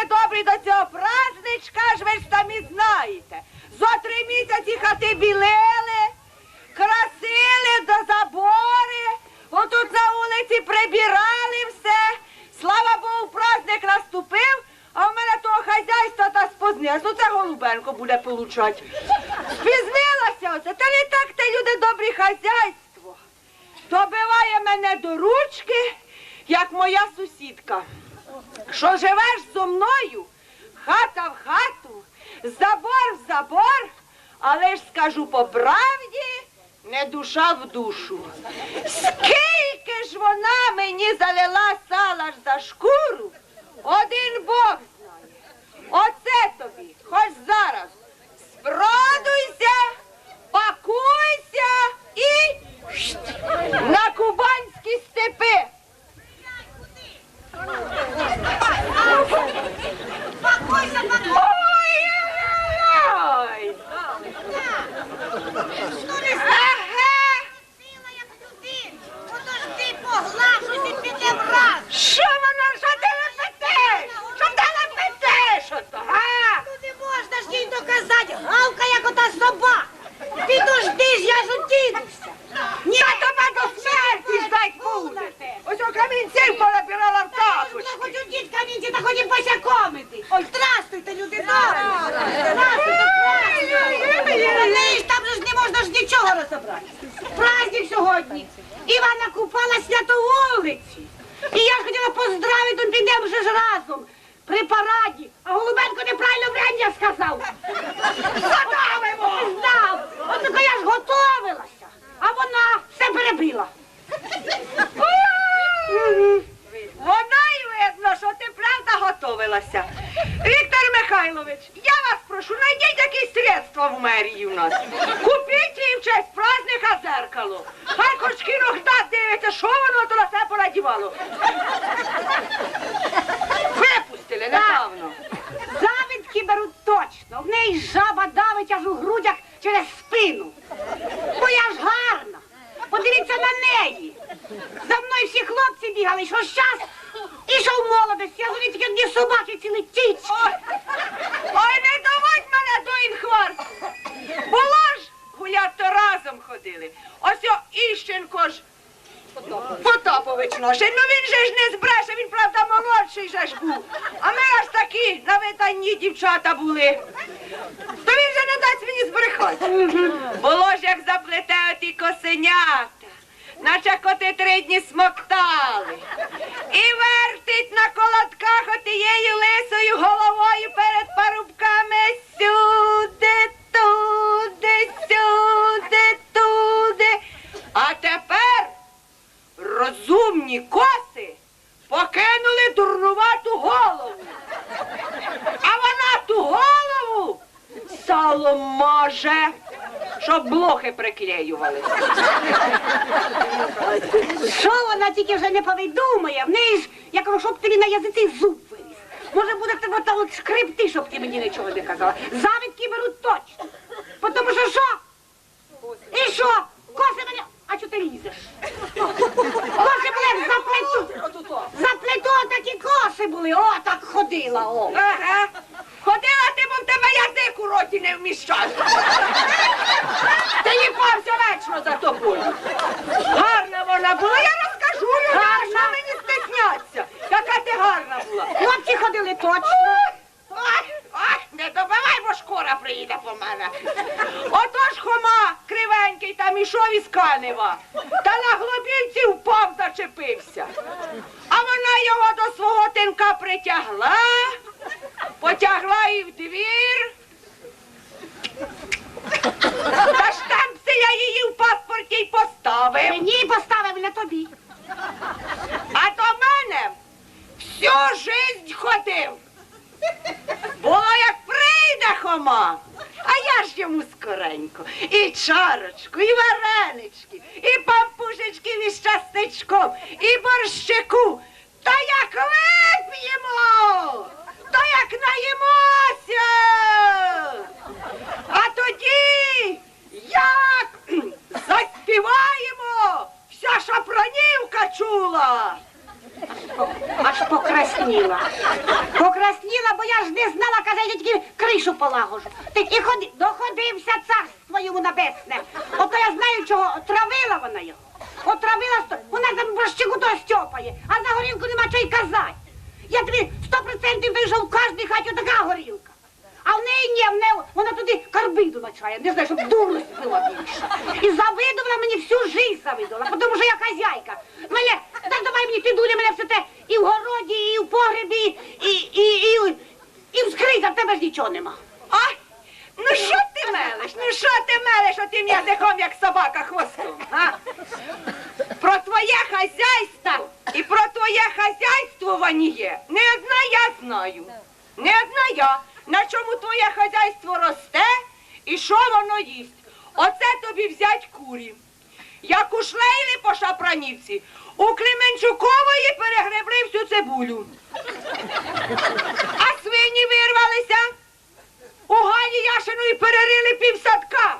ми, добрі, до цього праздничка, ж ви ж самі знаєте. Зо три місяці хати білили, красили до забори, отут на вулиці прибирали все. Слава Богу, праздник наступив, а в мене того хазяйства та спознилась. Ну це голубенко буде получать. Спізнилася оце, та не так те люди добрі хазяйство. Добиває мене до ручки, як моя сусідка. Що живеш зо мною, хата в хату, забор в забор, але ж скажу по правді, не душа в душу. Скільки ж вона мені залила сала ж за шкуру, один Бог знає. Оце тобі, хоч зараз. Спродуйся, пакуйся і шт, на кубанські степи. Пакуйся, пакуйся. Ой-ой-ой! Ну не Еге! сила, як туди. Подожди, поглажусь і піде враз. Що воно, що ти лепетиш? Що ти лепетиш ото, га? Ну не можна ж їй доказати. Галка, як ота собака. Підожди ж, я ж удінуся. Ні, Та тебе до смерті ждать буде. Ось о камінців понабирала в Я тапочки. хоч у дід камінці, та хоч і посякомити. Ой, здрастуйте, люди добрі. Здрастуйте, здрастуйте. Вони ж там же ж не можна ж нічого розібрати. Праздник сьогодні. Івана купала свято вулиці. І я ж хотіла поздравити, підемо вже ж разом. При параді. А Голубенко неправильно врем'я сказав. Задавимо! Знав. От я ж готовилася. А вона все перебила. Вона й видно, що ти правда готовилася. Віктор Михайлович, я вас прошу, знайдіть якісь средства в мерії у нас. Купіть їй в честь праздника зеркало. Хай хоч кіногдат дивиться, що воно то на себе понадівало. Випустили недавно. Завідки беруть точно. В неї жаба давить аж у грудях через спину. Бо я ж гарна. Подивіться на неї. За мною всі хлопці бігали, що щас ішов молодості, а вони тільки одні собаки цілі тіч. Ой, ой, не доводь мене до інхварту. Було ж гуляти разом ходили. Ось о Іщенко ж. Потапович наш. Ну він же ж не збреше, він, правда, молодший же. А ми аж такі на виданні дівчата були. То він же не дасть мені збрехати. Було ж як заплете оті косенята, наче коти три дні смоктали. І вертить на колодках отією лисою головою перед парубками сюди, туди, сюди, туди. А тепер розумні коси покинули дурнувату голову. А вона ту голову салом може, щоб блохи приклеювали. Що вона тільки вже не повидумає? В неї ж, як щоб тобі на язиці зуб виріс. Може буде тебе та от шкрипти, щоб ти мені нічого не казала. Завідки беруть точно. Тому що що? І що? Коси мене. А чого ти лізеш? Коси були заплету. Заплету такі коси були. О, так ходила. О. Ага. Ходила ти, бо в тебе язик у роті не вміщався. Ти їбався вечно за тобою. Парочку, і варенички, і пампушечків із частичком, і борщику. Та як вип'ємо, та як наїмося. А тоді як заспіваємо, вся шапронівка чула. Аж покрасніла. Покрасніла, бо я ж не знала, каже, я тільки кришу полагожу. Так і ходи, доходився царство йому небесне. Ото я знаю, чого отравила вона його. Отравила, вона там борщику то стьопає, а за горілку нема чого й казати. Я тобі сто процентів вийшов в кожній хаті така горілка. А в неї ні, в неї вона туди карбиду начає, не знаю, щоб дурність була більша. І завидувала мені всю жизнь завидувала, тому що я хазяйка. Мене, та давай мені ти дуля, мене все те і в городі, і в погребі, і, і, і, і в скринях, в тебе ж нічого нема. Ай, ну що ти мелиш? Ну що ти мелиш отим язиком, як собака хвостом? А? Про твоє хазяйство і про твоє хазяйствування не одна я знаю. Не одна я. На чому твоє хазяйство росте і що воно їсть. Оце тобі взять курі. Як у шлейлі по шапранівці, у Клименчукової перегребли всю цибулю. А свині вирвалися. У Гані Яшиної перерили півсадка.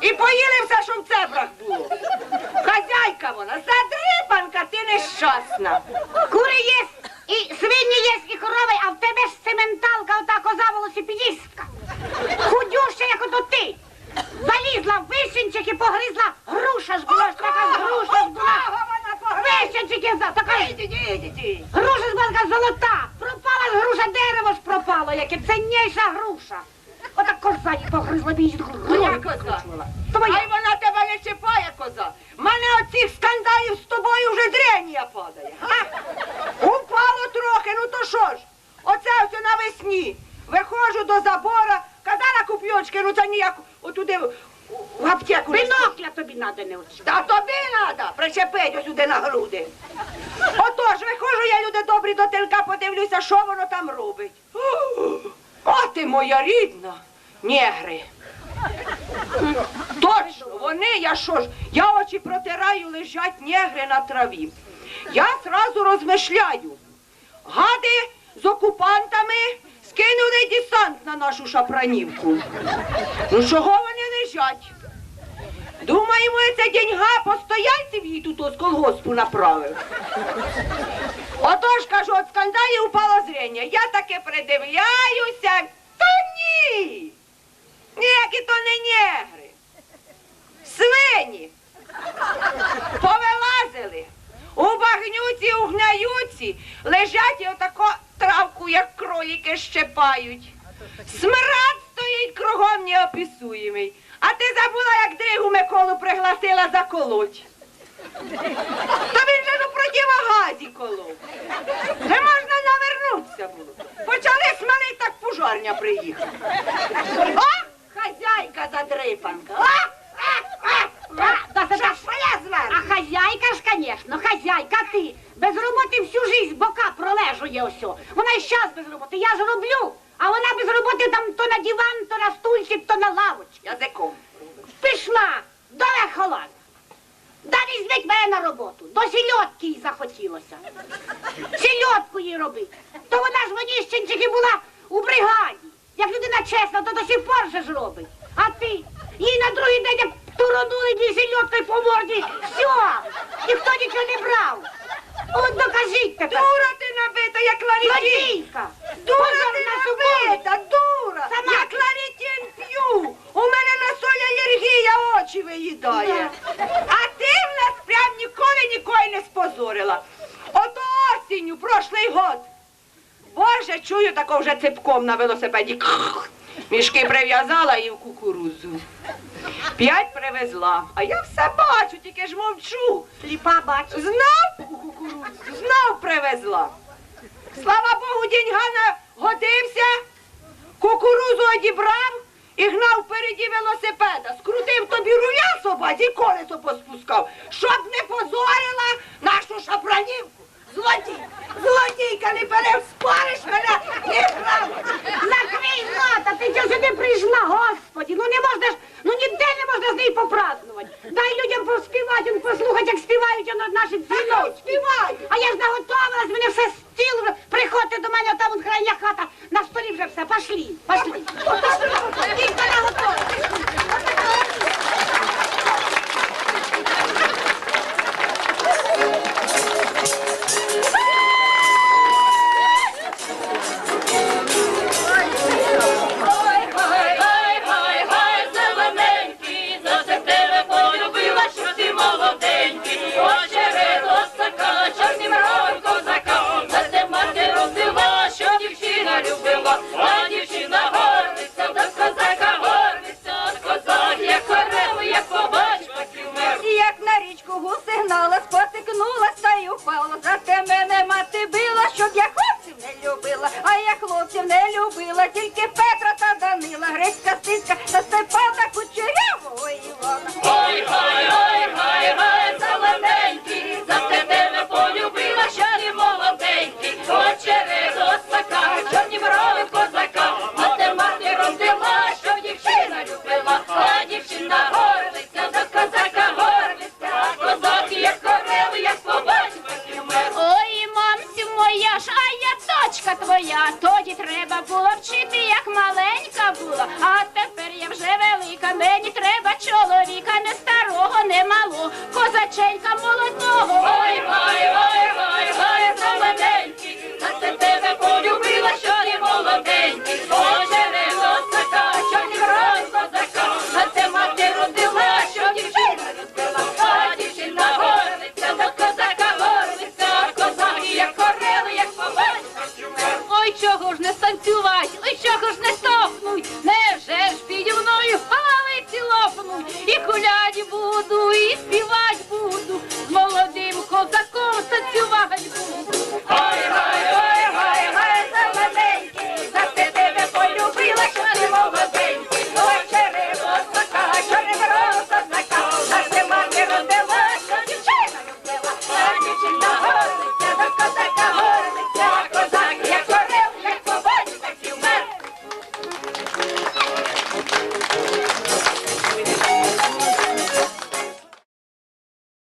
І поїли все, що в цебрах було. Хазяйка вона, задрипанка, ти нещасна. Кури є, і свині є, і корови, а в тебе ж цементалка, ота коза велосипедістка. Худюща, як ото ти. Залізла в вишенчик і погризла. Груша ж була, ж така груша ж була. Вишенчики за така. Груша ж була така золота. Пропало, яке цінніша груша. Отак коза її погризла, бій Моя коза. Твоя. Ай вона тебе не чіпає, коза. Мене от цих скандалів з тобою вже дренія падає. А? Упало трохи, ну то що ж? Оце ось навесні. Виходжу до забора, казала куп'йочки, ну це ніяк отуди в- в аптеку. не Бинокля тобі надо не очі. Та тобі треба причепити сюди на груди. Отож, виходжу я, люди добрі, до телька подивлюся, що воно там робить. Ти моя рідна, негри. Точно, вони, я що ж, я очі протираю, лежать негри на траві. Я зразу розмишляю. Гади з окупантами скинули десант на нашу шапранівку. Ну чого вони лежать? Думаємо, це деньга постояльців її тут з колгоспу направив. Отож, кажу, от скандалів упало зрення. Я таке придивляюся. Ні. Ніякі то не негри. Свині. Повилазили. У багнюці, у гнаюці лежать і отако травку, як кроліки, щепають. Смрад стоїть кругом неописуємий. А ти забула, як дригу Миколу пригласила заколоть. Та він же ну противогазі колов. Не можна навернутися було. Почали смалити, так пожарня приїхала. О, хазяйка задрипанка. О, а, а, а, це ж моя А хазяйка ж, звісно, хазяйка ти. Без роботи всю жизнь бока пролежує осьо. Вона і щас без роботи. Я ж роблю. А вона без роботи там то на диван, то на стульчик, то на лавочці. Язиком. Пішла до Лехолана. Да візьміть мене на роботу. До сільотки їй захотілося. Сільотку їй робити. То вона ж воніщенчики була у бригаді. Як людина чесна, то до сих пор же ж робить. А ти? Їй на другий день як туронули дві сільоткою по морді. Все, ніхто нічого не брав. От докажіть тепер. Дура ти набита, як ларітін. Дура ти набита, дура. Сама Як ларітін п'ю. У мене на соль алергія очі виїдає. А ти в нас прям ніколи ніколи не спозорила. Ото осінню, прошлий год. Боже, чую тако вже ципком на велосипеді. Мішки прив'язала і в кукурудзу. П'ять привезла, а я все бачу, тільки ж мовчу. Сліпа бач. Знов у кукурудзу, знов привезла. Слава Богу, деньга нагодився, кукурузу одібрав і гнав впереді велосипеда. Скрутив тобі руля собаці і колесо поспускав, щоб не дочка твоя. Тоді треба було вчити, як маленька була. А тепер я вже велика. Мені треба чоловіка, не старого, не малого, козаченька молодого. Ой, ой, ой, гай, гай, зелененький, за тебе полюбила,